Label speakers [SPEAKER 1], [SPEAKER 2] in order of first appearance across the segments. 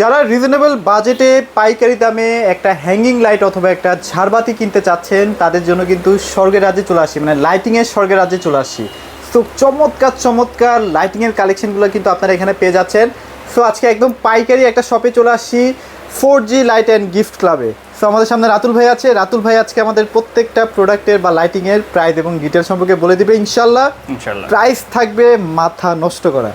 [SPEAKER 1] যারা রিজনেবল বাজেটে পাইকারি দামে একটা হ্যাঙ্গিং লাইট অথবা একটা ঝাড়বাতি কিনতে চাচ্ছেন তাদের জন্য কিন্তু স্বর্গের রাজ্যে চলে আসি মানে লাইটিংয়ের স্বর্গের রাজ্যে চলে আসি। তো চমৎকার চমৎকার লাইটিংয়ের কালেকশনগুলো কিন্তু আপনারা এখানে পেয়ে যাচ্ছেন। সো আজকে একদম পাইকারি একটা শপে চলে আসছি four G light and gift ক্লাবে সো আমাদের সামনে রাতুল ভাই আছে। রাতুল ভাই আজকে আমাদের প্রত্যেকটা প্রোডাক্টের বা লাইটিংয়ের প্রাইস এবং ডিটেল সম্পর্কে বলে দিবে ইনশাল্লাহ
[SPEAKER 2] ইনশাল্লাহ
[SPEAKER 1] প্রাইস থাকবে মাথা নষ্ট করা।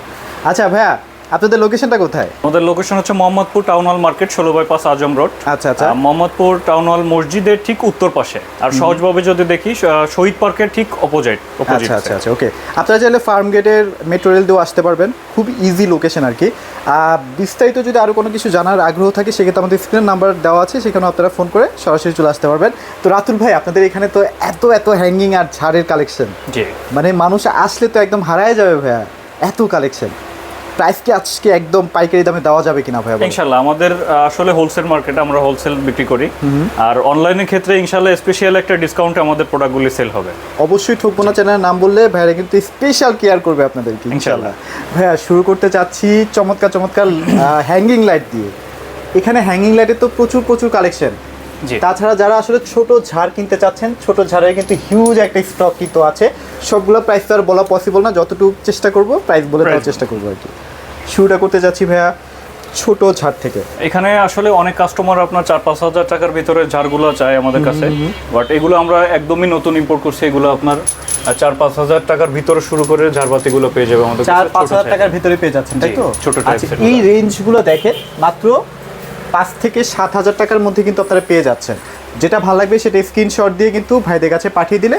[SPEAKER 1] আচ্ছা ভাইয়া আপনাদের লোকেশনটা কোথায়?
[SPEAKER 2] আমাদের লোকেশন হচ্ছে মোহাম্মদপুর টাউন হল মার্কেট ষোলো বাইপাস আজম রোড
[SPEAKER 1] আচ্ছা আচ্ছা।
[SPEAKER 2] মোহাম্মদপুর টাউন হল মসজিদের ঠিক উত্তর পাশে। আর সহজভাবে যদি দেখি শহীদ পার্কের ঠিক অপোজিট
[SPEAKER 1] আচ্ছা আচ্ছা আচ্ছা ওকে আপনারা চাইলে ফার্ম গেটের মেট্রো রেল দিয়েও আসতে পারবেন। খুব ইজি লোকেশন আর কি। বিস্তারিত যদি আরও কোনো কিছু জানার আগ্রহ থাকে সেক্ষেত্রে আমাদের স্ক্রিন নাম্বার দেওয়া আছে সেখানে আপনারা ফোন করে সরাসরি চলে আসতে পারবেন। তো রাতুল ভাই আপনাদের এখানে তো এত এত হ্যাঙ্গিং আর ঝাড়ের কালেকশন
[SPEAKER 2] জি।
[SPEAKER 1] মানে মানুষ আসলে তো একদম হারায় যাবে ভাইয়া। এত কালেকশন প্রাইস কি আজকে একদম পাইকারি দামে দেওয়া যাবে কিনা ভাইয়া বলেন?
[SPEAKER 2] ইনশাল্লাহ আমাদের আসলে হোলসেল মার্কেটে আমরা হোলসেল বিক্রি করি। আর অনলাইনের ক্ষেত্রে ইনশাল্লাহ স্পেশাল একটা ডিসকাউন্টে আমাদের প্রোডাক্টগুলি সেল হবে।
[SPEAKER 1] অবশ্যই ঠকবো না চ্যানেলের নাম বললে ভাইয়া কিন্তু স্পেশাল কেয়ার করবে আপনাদেরকে ইনশাল্লাহ ভাইয়া শুরু করতে চাচ্ছি চমৎকার চমৎকার হ্যাঙ্গিং লাইট দিয়ে। এখানে হ্যাঙ্গিং লাইটের তো প্রচুর প্রচুর কালেকশন তাছাড়া যারা আসলে ছোট ঝাড় কিনতে চাচ্ছেন ছোট ঝাড়ের কিন্তু হিউজ একটা স্টক কিন্তু আছে। সবগুলো প্রাইস তো আর বলা পসিবল না যতটুকু চেষ্টা করব প্রাইস বলে দেওয়ার চেষ্টা করব আর কি। শুরুটা করতে যাচ্ছি ভাইয়া ছোট ঝাড় থেকে।
[SPEAKER 2] এখানে আসলে অনেক কাস্টমার আপনার চার পাঁচ হাজার টাকার ভিতরে ঝাড়গুলো চায় আমাদের কাছে। বাট এগুলো আমরা একদমই নতুন ইম্পোর্ট করছি এগুলো আপনার চার পাঁচ হাজার টাকার ভিতরে শুরু করে ঝাড়বাতিগুলো পেয়ে যাবে আমাদের
[SPEAKER 1] চার পাঁচ হাজার টাকার ভিতরে পেয়ে যাচ্ছেন তাই তো?
[SPEAKER 2] ছোট
[SPEAKER 1] আচ্ছা, এই রেঞ্জগুলো দেখেন মাত্র পাঁচ থেকে সাত হাজার টাকার মধ্যে কিন্তু আপনারা পেয়ে যাচ্ছেন। যেটা ভালো লাগবে সেটা স্ক্রিনশট দিয়ে কিন্তু ভাইদের কাছে পাঠিয়ে দিলে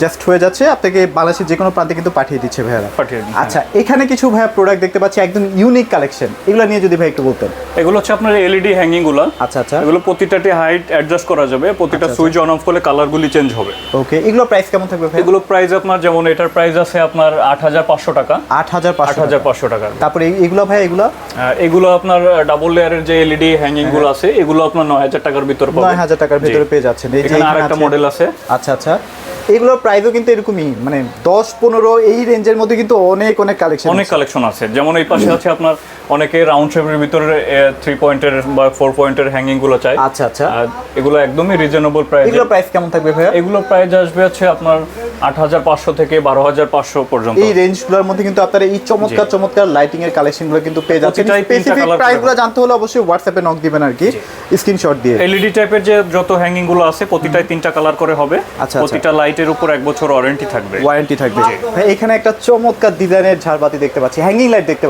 [SPEAKER 1] জাস্ট হয়ে যাচ্ছে আপনাকে বাংলাদেশের যে কোনো প্রান্তে কিন্তু পাঠিয়ে দিচ্ছে ভাইয়ারা। আচ্ছা এখানে কিছু ভাইয়া প্রোডাক্ট দেখতে পাচ্ছি একদম ইউনিক কালেকশন এগুলো নিয়ে যদি ভাই একটু বলতেন।
[SPEAKER 2] এগুলো হচ্ছে আপনার এলইডি হ্যাঙ্গিংগুলো।
[SPEAKER 1] আচ্ছা আচ্ছা।
[SPEAKER 2] এগুলো প্রতিটাতে হাইট অ্যাডজাস্ট করা যাবে প্রতিটা সুইচ অন অফ করলে কালারগুলি চেঞ্জ হবে।
[SPEAKER 1] ওকে এগুলো প্রাইস কেমন থাকবে ভাই
[SPEAKER 2] এগুলো প্রাইস আপনার যেমন এটার প্রাইস আছে আপনার আট হাজার পাঁচশো টাকা।
[SPEAKER 1] আট হাজার
[SPEAKER 2] আট
[SPEAKER 1] পাঁচশো
[SPEAKER 2] হাজার পাঁচশো টাকা।
[SPEAKER 1] তারপরে এগুলো ভাই এগুলো?
[SPEAKER 2] এগুলো আপনার ডাবল লেয়ারের যে এলইডি হ্যাঙ্গিংগুলো আছে এগুলো আপনার নয় হাজার টাকার ভিতরে পাবেন।
[SPEAKER 1] নয় হাজার টাকার ভিতরে পেয়ে যাচ্ছেন। এই যে
[SPEAKER 2] আরেকটা মডেল আছে।
[SPEAKER 1] আচ্ছা আচ্ছা। এগুলোর প্রাইসও কিন্তু এরকমই মানে দশ পনেরো এই রেঞ্জের মধ্যে কিন্তু অনেক অনেক কালেকশন
[SPEAKER 2] অনেক কালেকশন আছে। যেমন এই পাশে আছে আপনার অনেকে রাউন্ড শেপের ভিতরে থ্রি পয়েন্টের বা ফোর পয়েন্টের হ্যাঙ্গিংগুলো চাই
[SPEAKER 1] আচ্ছা। আচ্ছা
[SPEAKER 2] এগুলো একদমই রিজনেবল প্রাইস
[SPEAKER 1] এগুলো প্রাইস কেমন থাকবে ভাইয়া?
[SPEAKER 2] এগুলো প্রাইস আসবে হচ্ছে আপনার আট হাজার পাঁচশো থেকে বারো হাজার পাঁচশো পর্যন্ত।
[SPEAKER 1] এই রেঞ্জগুলোর মধ্যে কিন্তু আপনারা এই চমৎকার চমৎকার লাইটিং এর কালেকশনগুলো কিন্তু পেয়ে যাচ্ছেন। স্পেসিফিক
[SPEAKER 2] colour
[SPEAKER 1] প্রাইসগুলো জানতে হলে অবশ্যই হোয়াটসঅ্যাপে নক দিবেন আর কি স্ক্রিনশট দিয়ে।
[SPEAKER 2] এলইডি টাইপের যে যত হ্যাঙ্গিংগুলো আছে প্রতিটাই তিনটা কালার করে হবে।
[SPEAKER 1] আচ্ছা।
[SPEAKER 2] প্রতিটা লাইটের উপর এক বছর ওয়ারেন্টি থাকবে।
[SPEAKER 1] ওয়ারেন্টি থাকবে। এখানে একটা চমৎকার ডিজাইনের ঝাড়বাতি দেখতে পাচ্ছি। হ্যাঙ্গিং লাইট দেখতে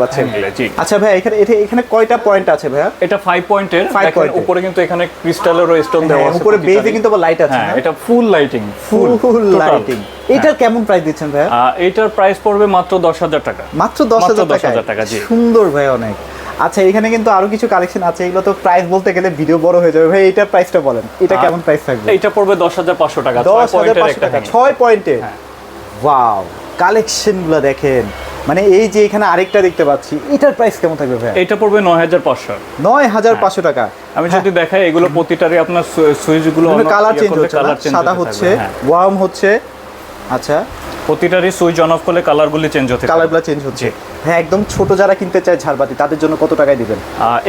[SPEAKER 2] জি।
[SPEAKER 1] আচ্ছা ভাই এখানে এটা এখানে কয়টা পয়েন্ট আছে ভাইয়া?
[SPEAKER 2] এটা ফাইভ পয়েন্টের
[SPEAKER 1] Five point
[SPEAKER 2] উপরে কিন্তু এখানে ক্রিস্টালের স্টোন দেওয়া
[SPEAKER 1] হ্যাঁ,
[SPEAKER 2] আছে
[SPEAKER 1] উপরে বেজে কিন্তু লাইট আছে
[SPEAKER 2] হ্যাঁ? এটা ফুল লাইটিং
[SPEAKER 1] ফুল লাইটিং এটার কেমন প্রাইস দিচ্ছেন ভাইয়া?
[SPEAKER 2] এটার প্রাইস পড়বে মাত্র দশ হাজার টাকা।
[SPEAKER 1] মাত্র দশ
[SPEAKER 2] মাত্র
[SPEAKER 1] হাজার
[SPEAKER 2] 10,000
[SPEAKER 1] টাকা
[SPEAKER 2] টাকা, জি।
[SPEAKER 1] সুন্দর ভাই অনেক। আচ্ছা এখানে কিন্তু আরও কিছু কালেকশন আছে এগুলো তো প্রাইস বলতে গেলে ভিডিও বড় হয়ে যাবে। ভাই এটার প্রাইসটা বলেন এটা কেমন প্রাইস থাকবে?
[SPEAKER 2] এইটা পড়বে দশ হাজার পাঁচশো টাকা
[SPEAKER 1] দশ হাজার পাঁচশো টাকা। ছয় পয়েন্টে
[SPEAKER 2] হ্যাঁ।
[SPEAKER 1] ওয়াও কালেকশনগুলো দেখেন। মানে এই যে এখানে আরেকটা দেখতে পাচ্ছি এটার প্রাইস কেমন থাকবে ভাই?
[SPEAKER 2] এইটা পড়বে নয় হাজার পাঁচশো।
[SPEAKER 1] নয় হাজার পাঁচশো টাকা।
[SPEAKER 2] আমি যদি দেখাই এগুলো প্রতিটারই আপনার সুইচগুলো
[SPEAKER 1] কালার চেঞ্জ হচ্ছে সাদা হচ্ছে
[SPEAKER 2] হ্যাঁ।
[SPEAKER 1] ওয়ার্ম হচ্ছে। আচ্ছা।
[SPEAKER 2] প্রতিটারই সুইচ অন অফ করলে কালারগুলি চেঞ্জ হচ্ছে।
[SPEAKER 1] কালারগুলো চেঞ্জ হচ্ছে। হ্যাঁ একদম ছোট যারা কিনতে চায় ঝাড়বাতি তাদের জন্য কত টাকায় দিবেন?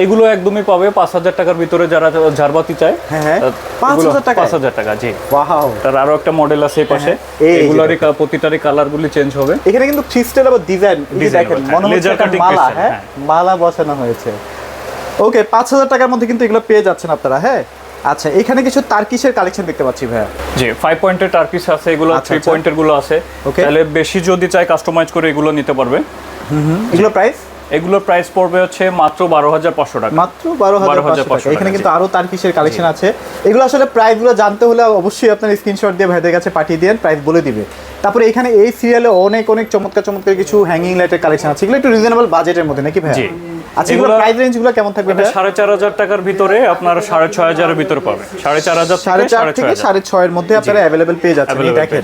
[SPEAKER 2] এগুলো একদমই পাবে পাঁচ হাজার টাকার ভিতরে যারা ঝাড়বাতি চায়
[SPEAKER 1] হ্যাঁ, হ্যাঁ।
[SPEAKER 2] আহ,
[SPEAKER 1] 5,000
[SPEAKER 2] পাঁচ হাজার টাকা জি।
[SPEAKER 1] ওয়াও
[SPEAKER 2] তার আরও একটা মডেল আছে এই পাশে।
[SPEAKER 1] হ্যাঁ, যে
[SPEAKER 2] প্রতিটারই কালারগুলি চেঞ্জ হবে।
[SPEAKER 1] এখানে কিন্তু ক্রিস্টাল আবার ডিজাইন দেখেন মনে
[SPEAKER 2] হ্যাঁ,
[SPEAKER 1] হচ্ছে একটা মালা হ্যাঁ?
[SPEAKER 2] হ্যাঁ।
[SPEAKER 1] মালা বসানো হয়েছে। ওকে পাঁচ হাজার টাকার মধ্যে কিন্তু এগুলো পেয়ে যাচ্ছেন আপনারা হ্যাঁ? আচ্ছা এখানে কিছু তার্কিশের কালেকশন দেখতে পাচ্ছি ভাইয়া।
[SPEAKER 2] জি ফাইভ পয়েন্টের টার পিস আছে এগুলো
[SPEAKER 1] আচ্ছা,
[SPEAKER 2] থ্রি
[SPEAKER 1] আচ্ছা।
[SPEAKER 2] পয়েন্টেরগুলো আছে। তাহলে বেশি যদি চাই কাস্টমাইজ করে এগুলো নিতে পারবে।
[SPEAKER 1] এগুলো প্রাইস
[SPEAKER 2] এগুলোর প্রাইস পড়বে হচ্ছে মাত্র বারো হাজার পাঁচশো টাকা।
[SPEAKER 1] মাত্র বারো হাজার পাঁচশো এখানে কিন্তু আরও তার্কিশের কালেকশন আছে। এগুলো আসলে প্রাইসগুলো জানতে হলে অবশ্যই আপনার স্ক্রিনশট দিয়ে ভাইদের কাছে পাঠিয়ে দেন প্রাইস বলে দিবে। তারপরে এখানে এই সিরিয়ালে অনেক অনেক চমৎকার চমৎকার কিছু হ্যাঙ্গিং লাইটের কালেকশন আছে। এগুলো একটু রিজনেবল বাজেটের মধ্যে নাকি ভাই। আচ্ছা এগুলো প্রাইস রেঞ্জগুলো কেমন থাকবে
[SPEAKER 2] এটা টাকার ভিতরে আপনার ভিতরে থেকে
[SPEAKER 1] মধ্যে আপনারা পেয়ে যাচ্ছেন দেখেন।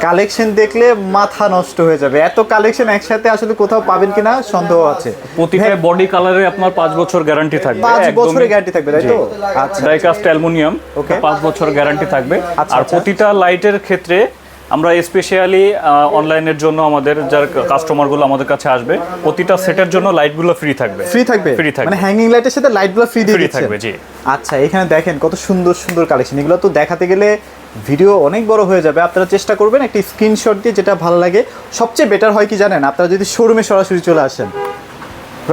[SPEAKER 1] কালেকশন দেখলে মাথা নষ্ট হয়ে যাবে। এত কালেকশন একসাথে আসলে কোথাও পাবেন কিনা সন্দেহ আছে।
[SPEAKER 2] প্রতিটা বডি কালারে আপনার পাঁচ বছর গ্যারান্টি থাকবে।
[SPEAKER 1] পাঁচ
[SPEAKER 2] একদমই-
[SPEAKER 1] বছরের গ্যারান্টি থাকবে তাই তো? আচ্ছা
[SPEAKER 2] ডাইকাস্ট অ্যালুমিনিয়াম
[SPEAKER 1] Okay.
[SPEAKER 2] পাঁচ বছর গ্যারান্টি থাকবে।
[SPEAKER 1] আচ্ছা,
[SPEAKER 2] আর
[SPEAKER 1] আচ্ছা।
[SPEAKER 2] প্রতিটা লাইটের ক্ষেত্রে আমরা স্পেশালি অনলাইনের জন্য আমাদের যার কাস্টমারগুলো আমাদের কাছে আসবে প্রতিটা সেটের জন্য লাইটগুলো ফ্রি থাকবে।
[SPEAKER 1] ফ্রি থাকবে?
[SPEAKER 2] ফ্রি থাকবে।
[SPEAKER 1] মানে হ্যাঙ্গিং লাইটের সাথে লাইটগুলো ফ্রি দিয়ে
[SPEAKER 2] থাকবে জি।
[SPEAKER 1] আচ্ছা এখানে দেখেন কত সুন্দর সুন্দর কালেকশন এগুলো তো দেখাতে গেলে ভিডিও অনেক বড় হয়ে যাবে। আপনারা চেষ্টা করবেন একটি স্ক্রিনশট দিয়ে যেটা ভালো লাগে। সবচেয়ে বেটার হয় কি জানেন? আপনারা যদি শোরুমে সরাসরি চলে আসেন।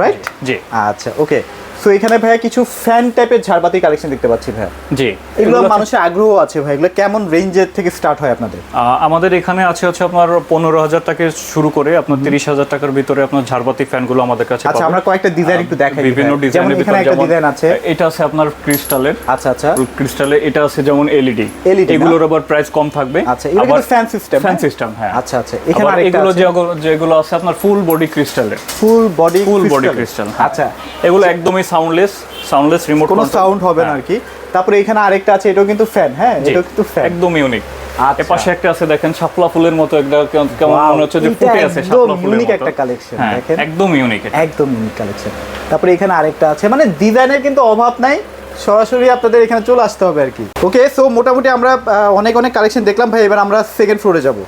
[SPEAKER 1] রাইট
[SPEAKER 2] জি।
[SPEAKER 1] আচ্ছা ওকে সো এখানে ভাইয়া কিছু ফ্যান টাইপের ঝাড়বাতি কালেকশন দেখতে পাচ্ছি ভাইয়া।
[SPEAKER 2] জি
[SPEAKER 1] এগুলো মানুষের আগ্রহ আছে ভাই এগুলো কেমন রেঞ্জের থেকে স্টার্ট হয় আপনাদের?
[SPEAKER 2] আমাদের এখানে আছে হচ্ছে আপনার পনেরো হাজার থেকে শুরু করে আপনার তিরিশ হাজার টাকার ভিতরে আপনার ঝাড়বাতি ফ্যানগুলো আমাদের কাছে
[SPEAKER 1] আচ্ছা আমরা কয়েকটা ডিজাইন একটু দেখাই
[SPEAKER 2] বিভিন্ন
[SPEAKER 1] যেমন
[SPEAKER 2] ডিজাইনের ভিতরে যেমন
[SPEAKER 1] ডিজাইন আছে।
[SPEAKER 2] এটা আছে আপনার ক্রিস্টালের
[SPEAKER 1] আচ্ছা আচ্ছা।
[SPEAKER 2] ক্রিস্টালে এটা আছে যেমন এলইডি
[SPEAKER 1] LED না?
[SPEAKER 2] এগুলোর আবার প্রাইস কম থাকবে।
[SPEAKER 1] আচ্ছা এগুলো ফ্যান সিস্টেম
[SPEAKER 2] ফ্যান সিস্টেম হ্যাঁ?
[SPEAKER 1] আচ্ছা আচ্ছা। এখানে আরেকটা
[SPEAKER 2] এগুলো যেগুলো যেগুলো আছে আপনার ফুল বডি ক্রিস্টালের
[SPEAKER 1] full body
[SPEAKER 2] full body crystal
[SPEAKER 1] আচ্ছা।
[SPEAKER 2] এগুলো একদমই সাউন্ডলেস সাউন্ডলেস রিমোট
[SPEAKER 1] কোনো সাউন্ড হবে না আর কি তারপরে এখানে আরেকটা আছে এটাও কিন্তু ফ্যান হ্যাঁ? এটাও কিন্তু ফ্যান
[SPEAKER 2] একদম ইউনিক
[SPEAKER 1] আচ্ছা।
[SPEAKER 2] এর পাশে একটা আছে দেখেন শাপলা ফুলের মতো একটা কেমন- কেমন মনে হচ্ছে যে ফুটে আছে শাপলা ফুলের মতো।
[SPEAKER 1] একটা collection,
[SPEAKER 2] হ্যাঁ
[SPEAKER 1] দেখেন।
[SPEAKER 2] একদম ইউনিক
[SPEAKER 1] একদম ইউনিক কালেকশন তারপরে এখানে আরেকটা আছে মানে ডিজাইনের কিন্তু অভাব নাই সরাসরি আপনাদের এখানে চলে আসতে হবে আর কি ওকে সো মোটামুটি আমরা অনেক অনেক কালেকশন দেখলাম। ভাই এবার আমরা সেকেন্ড ফ্লোরে যাব।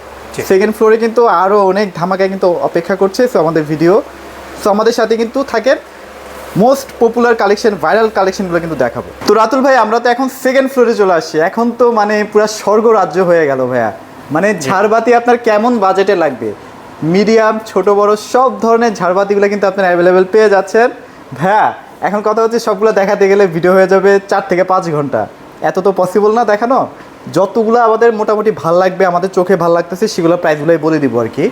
[SPEAKER 1] সেকেন্ড ফ্লোরে কিন্তু আরও অনেক ধামাকা কিন্তু অপেক্ষা করছে সো আমাদের ভিডিও সো আমাদের সাথে কিন্তু থাকেন মোস্ট পপুলার কালেকশন ভাইরাল কালেকশনগুলো কিন্তু দেখাবো। তো রাতুল ভাই আমরা তো এখন সেকেন্ড ফ্লোরে চলে আসছি। এখন তো মানে পুরো স্বর্গ রাজ্য হয়ে গেল ভাইয়া। মানে ঝাড়বাতি আপনার কেমন বাজেটে লাগবে? মিডিয়াম ছোট বড় সব ধরনের ঝাড়বাতিগুলো কিন্তু আপনার অ্যাভেলেবেল পেয়ে যাচ্ছেন। ভাইয়া এখন কথা হচ্ছে সবগুলো দেখাতে গেলে ভিডিও হয়ে যাবে চার থেকে পাঁচ ঘণ্টা। এত তো পসিবল না দেখানো? যতগুলো আমাদের মোটামুটি ভালো লাগবে আমাদের চোখে ভালো লাগতেছে সেগুলো প্রাইসগুলোই বলে দিব আর কি।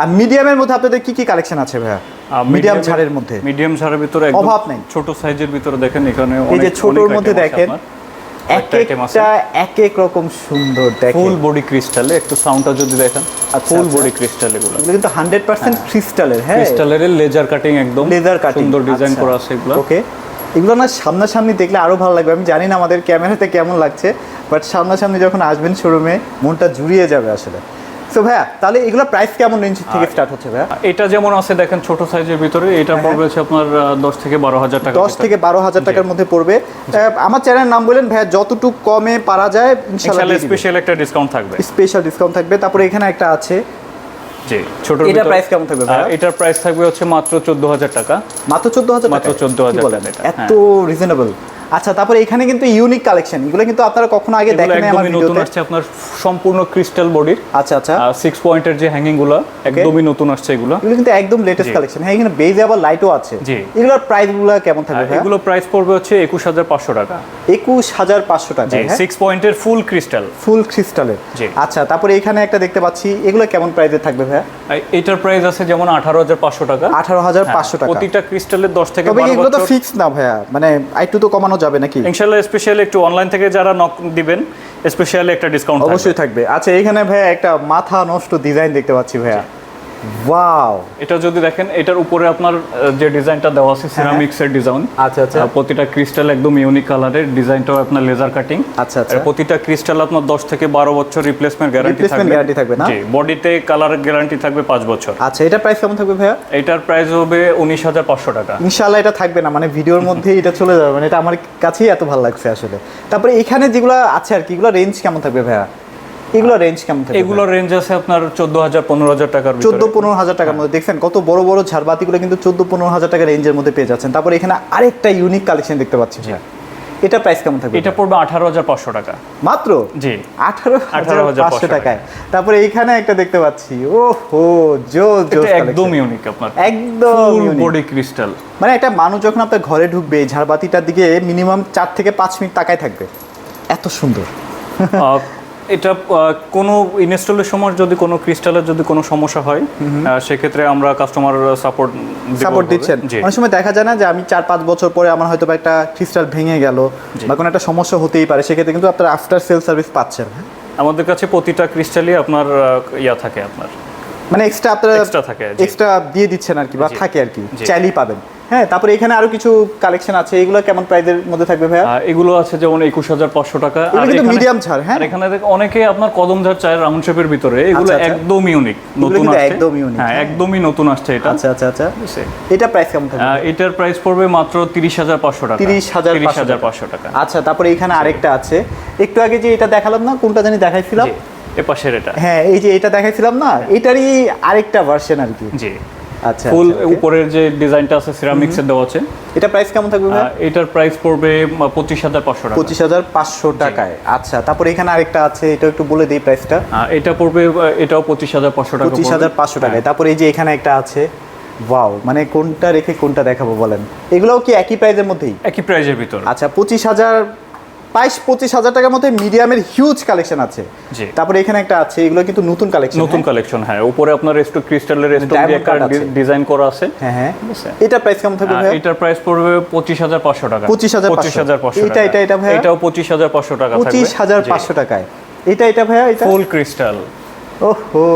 [SPEAKER 1] আর মিডিয়ামের মধ্যে আপনাদের কি কি কালেকশন আছে ভাইয়া? মিডিয়াম ছাড়ের মধ্যে।
[SPEAKER 2] মিডিয়াম ছাড়ের ভিতরে একদম
[SPEAKER 1] অভাব নেই।
[SPEAKER 2] ছোট সাইজের ভিতরে দেখেন এখানে
[SPEAKER 1] এই যে ছোটর মধ্যে দেখেন এক
[SPEAKER 2] একটা
[SPEAKER 1] এক এক রকম সুন্দর দেখেন।
[SPEAKER 2] ফুল বডি ক্রিস্টালে একটু সাউন্ডটা যদি দেখেন।
[SPEAKER 1] আর
[SPEAKER 2] ফুল
[SPEAKER 1] আচ্ছা।
[SPEAKER 2] বডি ক্রিস্টাল এগুলো।
[SPEAKER 1] কিন্তু হান্ড্রেড পার্সেন্ট ক্রিস্টালের হ্যাঁ।
[SPEAKER 2] ক্রিস্টালের লেজার কাটিং একদম।
[SPEAKER 1] লেজার কাটিং
[SPEAKER 2] সুন্দর ডিজাইন করা আছে এগুলো।
[SPEAKER 1] ওকে এগুলো না সামনাসামনি দেখলে আরও ভালো লাগবে। আমি জানি না আমাদের ক্যামেরাতে কেমন লাগছে বাট সামনাসামনি যখন আসবেন শোরুমে মনটা জুড়িয়ে যাবে আসলে। সো ভাইয়া তাহলে এগুলো প্রাইস কেমন রেঞ্জ থেকে স্টার্ট হচ্ছে ভাইয়া?
[SPEAKER 2] এটা যেমন আছে দেখেন ছোট সাইজের ভিতরে এটা পড়বে হচ্ছে আপনার আহ, দশ থেকে বারো হাজার টাকা
[SPEAKER 1] হ্যাঁ, দশ থেকে বারো হাজার টাকার মধ্যে পড়বে। আমার চ্যানেলের নাম বলেন ভাইয়া যতটুকু কমে পারা যায় ইনশাআল্লাহ
[SPEAKER 2] স্পেশাল একটা ডিসকাউন্ট থাকবে।
[SPEAKER 1] স্পেশাল ডিসকাউন্ট থাকবে। তারপরে এখানে একটা আছে
[SPEAKER 2] জি ছোট
[SPEAKER 1] এটা price কেমন থাকবে?
[SPEAKER 2] এটার প্রাইস থাকবে হচ্ছে মাত্র চোদ্দ হাজার টাকা।
[SPEAKER 1] মাত্র চোদ্দ হাজার
[SPEAKER 2] মাত্র 14,000 টাকা
[SPEAKER 1] এত রিজনেবল আচ্ছা তারপরে এখানে কিন্তু ইউনিক কালেকশন এগুলো কিন্তু আপনারা কখনো আগে দেখেন আমার
[SPEAKER 2] একদমই নতুন আসছে আপনার সম্পূর্ণ ক্রিস্টাল বডির
[SPEAKER 1] আচ্ছা আচ্ছা।
[SPEAKER 2] সিক্স পয়েন্টের যে হ্যাঙ্গিংগুলো একদমই নতুন আসছে এগুলো।
[SPEAKER 1] এগুলো কিন্তু একদম লেটেস্ট কালেকশন হ্যাঁ এখানে বেজে আবার লাইটও আছে। এগুলোর প্রাইসগুলো কেমন থাকবে
[SPEAKER 2] এগুলো প্রাইস পড়বে হচ্ছে একুশ হাজার পাঁচশো টাকা।
[SPEAKER 1] একুশ হাজার পাঁচশো টাকা
[SPEAKER 2] সিক্স পয়েন্টের ফুল ক্রিস্টাল
[SPEAKER 1] ফুল ক্রিস্টালের আচ্ছা তারপরে এখানে একটা দেখতে পাচ্ছি এগুলো কেমন প্রাইসে থাকবে ভাইয়া?
[SPEAKER 2] এটার প্রাইস আছে যেমন আঠারো হাজার পাঁচশো টাকা।
[SPEAKER 1] আঠারো হাজার
[SPEAKER 2] হ্যাঁ,
[SPEAKER 1] পাঁচশো টাকা।
[SPEAKER 2] প্রতিটা ক্রিস্টালের দশ থেকে
[SPEAKER 1] তবে এগুলো তো ফিক্স না ভাইয়া মানে একটু তো কমানো যাবে নাকি?
[SPEAKER 2] ইনশাল্লাহ স্পেশালি একটু অনলাইন থেকে যারা নক দিবেন স্পেশালি একটা ডিসকাউন্ট
[SPEAKER 1] অবশ্যই থাকবে। আচ্ছা এখানে ভাইয়া একটা মাথা নষ্ট ডিজাইন দেখতে পাচ্ছি ভাইয়া। ওয়াও
[SPEAKER 2] এটা যদি দেখেন এটার উপরে আপনার যে ডিজাইনটা দেওয়া আছে সিরামিক্স এর ডিজাইন
[SPEAKER 1] আচ্ছা আচ্ছা।
[SPEAKER 2] প্রতিটা ক্রিস্টাল একদম ইউনিক কালারের ডিজাইনটাও আপনার লেজার কাটিং
[SPEAKER 1] আচ্ছা আচ্ছা।
[SPEAKER 2] প্রতিটা ক্রিস্টাল আপনার দশ থেকে বারো বছর রিপ্লেসমেন্ট গ্যারান্টি থাকবে।
[SPEAKER 1] guarantee থাকবে না?
[SPEAKER 2] জি বডিতে কালার গ্যারান্টি থাকবে পাঁচ বছর।
[SPEAKER 1] আচ্ছা এটা প্রাইস কেমন থাকবে ভাইয়া?
[SPEAKER 2] এটার প্রাইস হবে উনিশ হাজার পাঁচশো টাকা।
[SPEAKER 1] ইনশাল্লাহ এটা থাকবে না মানে ভিডিওর মধ্যে এটা চলে যাবে মানে এটা আমার কাছেই এত ভালো লাগছে আসলে। তারপরে এখানে যেগুলো আছে আর কি এগুলো রেঞ্জ কেমন থাকবে ভাইয়া? এগুলো রেঞ্জ কেমন
[SPEAKER 2] এগুলোর রেঞ্জ আছে আপনার চোদ্দ হাজার পনেরো হাজার টাকার ভিতরে।
[SPEAKER 1] টাকার মধ্যে। দেখছেন কত বড় বড় ঝাড়বাতিগুলো কিন্তু টাকা রেঞ্জের মধ্যে পেয়ে যাচ্ছেন। তারপরে এখানে আরেকটা ইউনিক কালেকশন দেখতে পাচ্ছি। এটা প্রাইস কেমন থাকবে?
[SPEAKER 2] এটা পড়বে আঠারো হাজার পাঁচশো টাকা।
[SPEAKER 1] মাত্র?
[SPEAKER 2] জি।
[SPEAKER 1] আঠারো হাজার
[SPEAKER 2] 18,500
[SPEAKER 1] পাঁচশো টাকায়। তারপরে এইখানে একটা দেখতে পাচ্ছি। ও হো জো জো
[SPEAKER 2] একদম ইউনিক আপনার।
[SPEAKER 1] একদম
[SPEAKER 2] ফুল বডি ক্রিস্টাল
[SPEAKER 1] মানে একটা মানুষ যখন আপনার ঘরে ঢুকবে ঝাড়বাতিটার দিকে মিনিমাম চার থেকে পাঁচ মিনিট তাকায় থাকবে। এত সুন্দর।
[SPEAKER 2] এটা কোনো ইনস্টলের সময় যদি কোনো ক্রিস্টালের যদি কোনো সমস্যা হয় সেক্ষেত্রে আমরা কাস্টমার সাপোর্ট
[SPEAKER 1] সাপোর্ট দিচ্ছেন। অনেক সময় দেখা যায় না যে আমি চার পাঁচ বছর পরে আমার হয়তো একটা ক্রিস্টাল ভেঙে গেল বা কোনো একটা সমস্যা হতেই পারে সেক্ষেত্রে কিন্তু আপনার আফটার সেল সার্ভিস পাচ্ছেন হ্যাঁ?
[SPEAKER 2] আমাদের কাছে প্রতিটা ক্রিস্টালই আপনার ইয়া থাকে আপনার।
[SPEAKER 1] মানে এক্সট্রা আপনারা
[SPEAKER 2] Extra থাকে,
[SPEAKER 1] এক্সট্রা দিয়ে দিচ্ছেন আর কি বা থাকে আর কি। চাইলেই পাবেন। হ্যাঁ তারপরে এখানে আরও কিছু কালেকশন আছে এগুলো কেমন প্রাইসের মধ্যে থাকবে ভাইয়া?
[SPEAKER 2] এগুলো আছে যেমন একুশ হাজার পাঁচশো টাকা আর
[SPEAKER 1] কিন্তু medium ছাড়, হ্যাঁ?
[SPEAKER 2] এখানে দেখ অনেকে আপনার কদম ঝাড় চায় রাউন্ড শেপের ভিতরে এগুলো
[SPEAKER 1] আচ্ছা, আচ্ছা।
[SPEAKER 2] একদম ইউনিক নতুন আসছে।
[SPEAKER 1] একদম unique,
[SPEAKER 2] হ্যাঁ
[SPEAKER 1] হ্যাঁ।
[SPEAKER 2] একদমই নতুন আসছে এটা।
[SPEAKER 1] আচ্ছা আচ্ছা আচ্ছা? এটা প্রাইস কেমন থাকবে?
[SPEAKER 2] এটার প্রাইস পড়বে মাত্র তিরিশ হাজার পাঁচশো টাকা।
[SPEAKER 1] 30,500
[SPEAKER 2] তিরিশ হাজার পাঁচশো টাকা।
[SPEAKER 1] আচ্ছা তারপরে এখানে আরেকটা আছে। একটু আগে যে এটা দেখালাম না কোনটা জানি দেখাইছিলাম।
[SPEAKER 2] জি। এ পাশের এটা।
[SPEAKER 1] হ্যাঁ এই যে এটা দেখাইছিলাম না এটারই আরেকটা ভার্সন আর কি।
[SPEAKER 2] জি।
[SPEAKER 1] আচ্ছা
[SPEAKER 2] ফুল
[SPEAKER 1] আচ্ছা,
[SPEAKER 2] উপরের যে ডিজাইনটা আছে সিরামিক্সের দেওয়া আছে।
[SPEAKER 1] এটা প্রাইস কেমন থাকবে ভাই
[SPEAKER 2] এটার প্রাইস পড়বে পঁচিশ হাজার পাঁচশো টাকা।
[SPEAKER 1] পঁচিশ হাজার পাঁচশো টাকায়। আচ্ছা তারপরে এখানে আরেকটা আছে এটা একটু বলে দিই প্রাইসটা
[SPEAKER 2] এটা পড়বে এটাও পঁচিশ হাজার পাঁচশো টাকা
[SPEAKER 1] পঁচিশ হাজার পাঁচশো টাকায়। তারপরে এই যে এখানে একটা আছে ওয়াও মানে কোনটা রেখে কোনটা দেখাবো বলেন? এগুলোও কি একই প্রাইসের মধ্যেই?
[SPEAKER 2] একই প্রাইজের ভিতর।
[SPEAKER 1] আচ্ছা পঁচিশ হাজার বাইশ পঁচিশ হাজার টাকার মধ্যে মিডিয়ামের হিউজ কালেকশন আছে। তারপরে এখানে একটা আছে এগুলো কিন্তু নতুন কালেকশন
[SPEAKER 2] নতুন কালেকশন হ্যাঁ। উপরে আপনার রেস্টো ক্রিস্টালের
[SPEAKER 1] আছে।
[SPEAKER 2] ডিজাইন করা আছে।
[SPEAKER 1] হ্যাঁ হ্যাঁ। এটা প্রাইস কেমন থাকবে ভাই
[SPEAKER 2] এটার প্রাইস পড়বে পঁচিশ হাজার পাঁচশো টাকা।
[SPEAKER 1] পঁচিশ হাজার
[SPEAKER 2] পঁচিশ। হাজার পাঁচশো
[SPEAKER 1] এটা, এটা, এটা ভাই
[SPEAKER 2] এটাও পঁচিশ হাজার পাঁচশো টাকা
[SPEAKER 1] পঁচিশ হাজার পাঁচশো টাকায়। এটা এটা ভাইয়া এটা?
[SPEAKER 2] ফুল ক্রিস্টাল
[SPEAKER 1] ওহো